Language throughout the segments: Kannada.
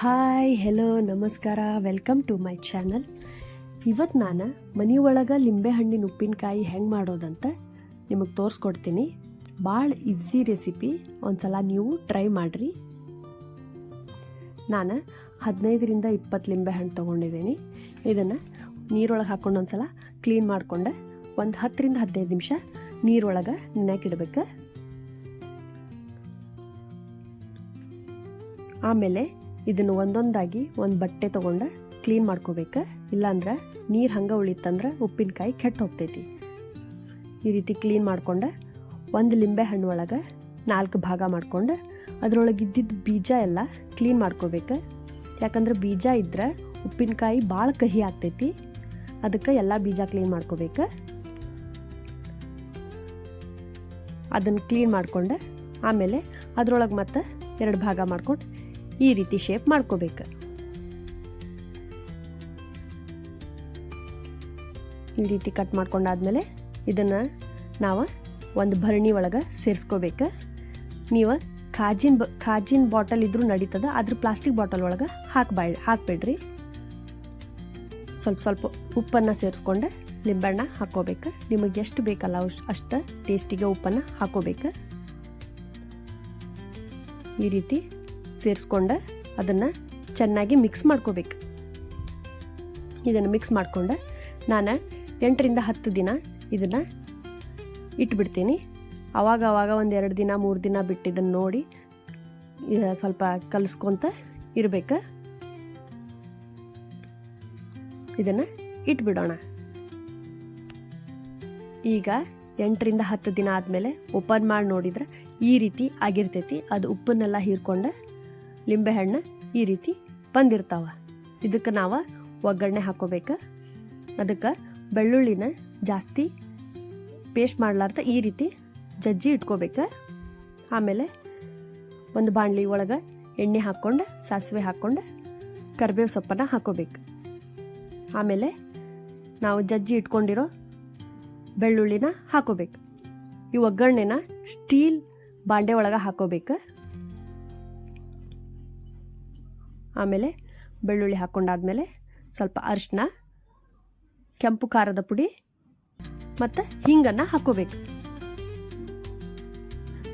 ಹಾಯ್ ಹೆಲೋ ನಮಸ್ಕಾರ. ವೆಲ್ಕಮ್ ಟು ಮೈ ಚಾನಲ್ ಇವತ್ತು ನಾನು ಮನೆಯೊಳಗೆ ಲಿಂಬೆಹಣ್ಣಿನ ಉಪ್ಪಿನಕಾಯಿ ಹೆಂಗೆ ಮಾಡೋದಂತ ನಿಮಗೆ ತೋರಿಸ್ಕೊಡ್ತೀನಿ. ಭಾಳ ಈಸಿ ರೆಸಿಪಿ ಒಂದ್ಸಲ ನೀವು ಟ್ರೈ ಮಾಡಿರಿ. ನಾನು ಹದಿನೈದರಿಂದ ಇಪ್ಪತ್ತು ಲಿಂಬೆಹಣ್ಣು ತೊಗೊಂಡಿದ್ದೀನಿ. ಇದನ್ನು ನೀರೊಳಗೆ ಹಾಕ್ಕೊಂಡು ಒಂದ್ಸಲ ಕ್ಲೀನ್ ಮಾಡಿಕೊಂಡೆ ಒಂದು ಹತ್ತರಿಂದ ಹದಿನೈದು ನಿಮಿಷ ನೀರೊಳಗೆ ನೆನೆಕಿಡ್ಬೇಕು ಆಮೇಲೆ ಇದನ್ನು ಒಂದೊಂದಾಗಿ ಒಂದು ಬಟ್ಟೆ ತೊಗೊಂಡು ಕ್ಲೀನ್ ಮಾಡ್ಕೋಬೇಕು. ಇಲ್ಲಾಂದ್ರೆ ನೀರು ಹಂಗೆ ಉಳಿತಂದ್ರೆ ಉಪ್ಪಿನಕಾಯಿ ಕೆಟ್ಟು ಹೋಗ್ತೈತಿ. ಈ ರೀತಿ ಕ್ಲೀನ್ ಮಾಡ್ಕೊಂಡು ಒಂದು ಲಿಂಬೆ ಹಣ್ಣು ಒಳಗೆ ನಾಲ್ಕು ಭಾಗ ಮಾಡ್ಕೊಂಡು ಅದರೊಳಗೆ ಇದ್ದಿದ್ದ ಬೀಜ ಎಲ್ಲ ಕ್ಲೀನ್ ಮಾಡ್ಕೋಬೇಕು. ಯಾಕಂದ್ರೆ ಬೀಜ ಇದ್ರೆ ಉಪ್ಪಿನಕಾಯಿ ಭಾಳ ಕಹಿ ಆಗ್ತೈತಿ. ಅದಕ್ಕೆ ಎಲ್ಲ ಬೀಜ ಕ್ಲೀನ್ ಮಾಡ್ಕೋಬೇಕು. ಅದನ್ನು ಕ್ಲೀನ್ ಮಾಡ್ಕೊಂಡು ಆಮೇಲೆ ಅದರೊಳಗೆ ಮತ್ತೆ ಎರಡು ಭಾಗ ಮಾಡ್ಕೊಂಡು ಈ ರೀತಿ ಶೇಪ್ ಮಾಡ್ಕೋಬೇಕು. ಈ ರೀತಿ ಕಟ್ ಮಾಡ್ಕೊಂಡಾದ್ಮೇಲೆ ಇದನ್ನು ನಾವು ಒಂದು ಭರಣಿ ಒಳಗೆ ಸೇರಿಸ್ಕೋಬೇಕು. ನೀವು ಕಾಜಿನ ಬ, ಕಾಜಿನ ಬಾಟಲ್ ಇದ್ರೂ ನಡೀತದ ಅದ್ರ ಪ್ಲಾಸ್ಟಿಕ್ ಬಾಟಲ್ ಒಳಗೆ ಹಾಕ್ಬಾ, ಹಾಕ್ಬೇಡ್ರಿ. ಸ್ವಲ್ಪ ಸ್ವಲ್ಪ ಉಪ್ಪನ್ನು ಸೇರಿಸ್ಕೊಂಡು ನಿಂಬೆಹಣ್ಣ ಹಾಕೋಬೇಕು ನಿಮಗೆ ಎಷ್ಟು ಬೇಕಲ್ಲ ಅಷ್ಟು ಅಷ್ಟು ಟೇಸ್ಟಿಗೆ ಉಪ್ಪನ್ನು ಹಾಕೋಬೇಕು ಈ ರೀತಿ ಸೇರಿಸ್ಕೊಂಡು, ಅದನ್ನು ಚೆನ್ನಾಗಿ ಮಿಕ್ಸ್ ಮಾಡ್ಕೋಬೇಕು. ಇದನ್ನು ಮಿಕ್ಸ್ ಮಾಡ್ಕೊಂಡು. ನಾನು ಎಂಟರಿಂದ ಹತ್ತು ದಿನ ಇದನ್ನು ಇಟ್ಬಿಡ್ತೀನಿ. ಅವಾಗ ಅವಾಗ ಒಂದು ಎರಡು ದಿನ, ಮೂರು ದಿನ ಬಿಟ್ಟು ಇದನ್ನು ನೋಡಿ ಸ್ವಲ್ಪ ಕಲಿಸ್ಕೊತ ಇರಬೇಕು. ಇದನ್ನು ಇಟ್ಬಿಡೋಣ. ಈಗ ಎಂಟರಿಂದ ಹತ್ತು ದಿನ ಆದಮೇಲೆ ಓಪನ್ ಮಾಡಿ ನೋಡಿದ್ರೆ ಈ ರೀತಿ ಆಗಿರ್ತೈತಿ. ಅದು ಉಪ್ಪನ್ನೆಲ್ಲ ಹೀರ್ಕೊಂಡು ಲಿಂಬೆಹಣ್ಣು ಈ ರೀತಿ ಬಂದಿರ್ತಾವೆ. ಇದಕ್ಕೆ ನಾವು ಒಗ್ಗರಣೆ ಹಾಕೋಬೇಕು. ಅದಕ್ಕೆ ಬೆಳ್ಳುಳ್ಳಿನ ಜಾಸ್ತಿ ಪೇಸ್ಟ್ ಮಾಡ್ಲಾರ್ದ ಈ ರೀತಿ ಜಜ್ಜಿ ಇಟ್ಕೋಬೇಕು. ಆಮೇಲೆ ಒಂದು ಬಾಣಲಿ ಒಳಗೆ ಎಣ್ಣೆ ಹಾಕ್ಕೊಂಡು ಸಾಸಿವೆ ಹಾಕ್ಕೊಂಡು ಕರಿಬೇವು ಸೊಪ್ಪನ್ನು ಹಾಕೋಬೇಕು. ಆಮೇಲೆ ನಾವು ಜಜ್ಜಿ ಇಟ್ಕೊಂಡಿರೋ ಬೆಳ್ಳುಳ್ಳಿನ ಹಾಕೋಬೇಕು. ಈ ಒಗ್ಗರಣೆನ ಸ್ಟೀಲ್ ಬಾಂಡೆ ಒಳಗೆ ಹಾಕೋಬೇಕು. ಆಮೇಲೆ ಬೆಳ್ಳುಳ್ಳಿ ಹಾಕ್ಕೊಂಡಾದಮೇಲೆ ಸ್ವಲ್ಪ ಅರಿಶಿನ ಕೆಂಪು ಖಾರದ ಪುಡಿ ಮತ್ತು ಹಿಂಗನ್ನು ಹಾಕೋಬೇಕು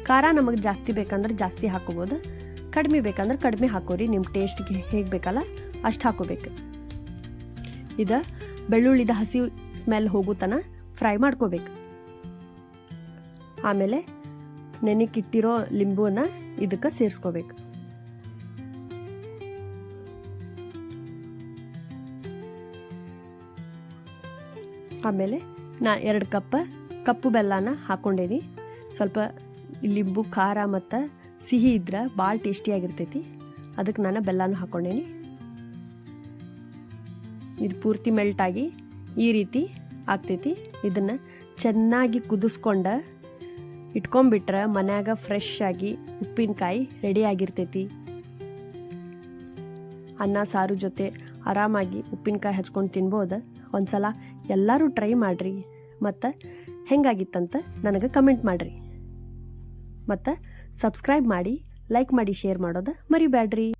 ಖಾರ ನಮಗೆ ಜಾಸ್ತಿ ಬೇಕಂದ್ರೆ ಜಾಸ್ತಿ ಹಾಕೋಬೋದು ಕಡಿಮೆ ಬೇಕಂದ್ರೆ ಕಡಿಮೆ ಹಾಕೋರಿ ನಿಮ್ಮ ಟೇಸ್ಟ್ಗೆ ಹೇಗೆ ಬೇಕಲ್ಲ ಅಷ್ಟು ಹಾಕೋಬೇಕು ಇದು ಬೆಳ್ಳುಳ್ಳಿದ ಹಸಿ ಸ್ಮೆಲ್ ಹೋಗುತ್ತನ ತನ ಫ್ರೈ ಮಾಡ್ಕೋಬೇಕು. ಆಮೇಲೆ ನೆನೆಕಿಟ್ಟಿರೋ ಲಿಂಬುವನ್ನು ಇದಕ್ಕೆ ಸೇರಿಸ್ಕೋಬೇಕು. ಆಮೇಲೆ ನಾ ಎರಡು ಕಪ್ ಕಪ್ಪು ಬೆಲ್ಲನ ಹಾಕ್ಕೊಂಡೇನಿ. ಸ್ವಲ್ಪ ಲಿಂಬು ಖಾರ ಮತ್ತು ಸಿಹಿ ಇದ್ರೆ ಭಾಳ ಟೇಸ್ಟಿಯಾಗಿರ್ತೈತಿ ಅದಕ್ಕೆ ನಾನು ಬೆಲ್ಲನೂ ಹಾಕ್ಕೊಂಡೇನಿ. ಇದು ಪೂರ್ತಿ ಮೆಲ್ಟಾಗಿ ಈ ರೀತಿ ಆಗ್ತೈತಿ. ಇದನ್ನು ಚೆನ್ನಾಗಿ ಕುದಿಸ್ಕೊಂಡು ಇಟ್ಕೊಂಬಿಟ್ರೆ ಮನ್ಯಾಗ ಫ್ರೆಶ್ ಆಗಿ ಉಪ್ಪಿನಕಾಯಿ ರೆಡಿ ಆಗಿರ್ತೈತಿ. ಅನ್ನ, ಸಾರು ಜೊತೆ ಆರಾಮಾಗಿ ಉಪ್ಪಿನಕಾಯಿ ಹಚ್ಕೊಂಡು ತಿನ್ಬೋದು? ಒಂದ್ಸಲ ಎಲ್ಲರೂ ಟ್ರೈ ಮಾಡಿರಿ. ಮತ್ತು ಹೆಂಗಾಗಿತ್ತಂತ ನನಗೆ ಕಮೆಂಟ್ ಮಾಡಿರಿ. ಮತ್ತು ಸಬ್ಸ್ಕ್ರೈಬ್ ಮಾಡಿ ಲೈಕ್ ಮಾಡಿ ಶೇರ್ ಮಾಡೋದು ಮರಿಬೇಡ್ರಿ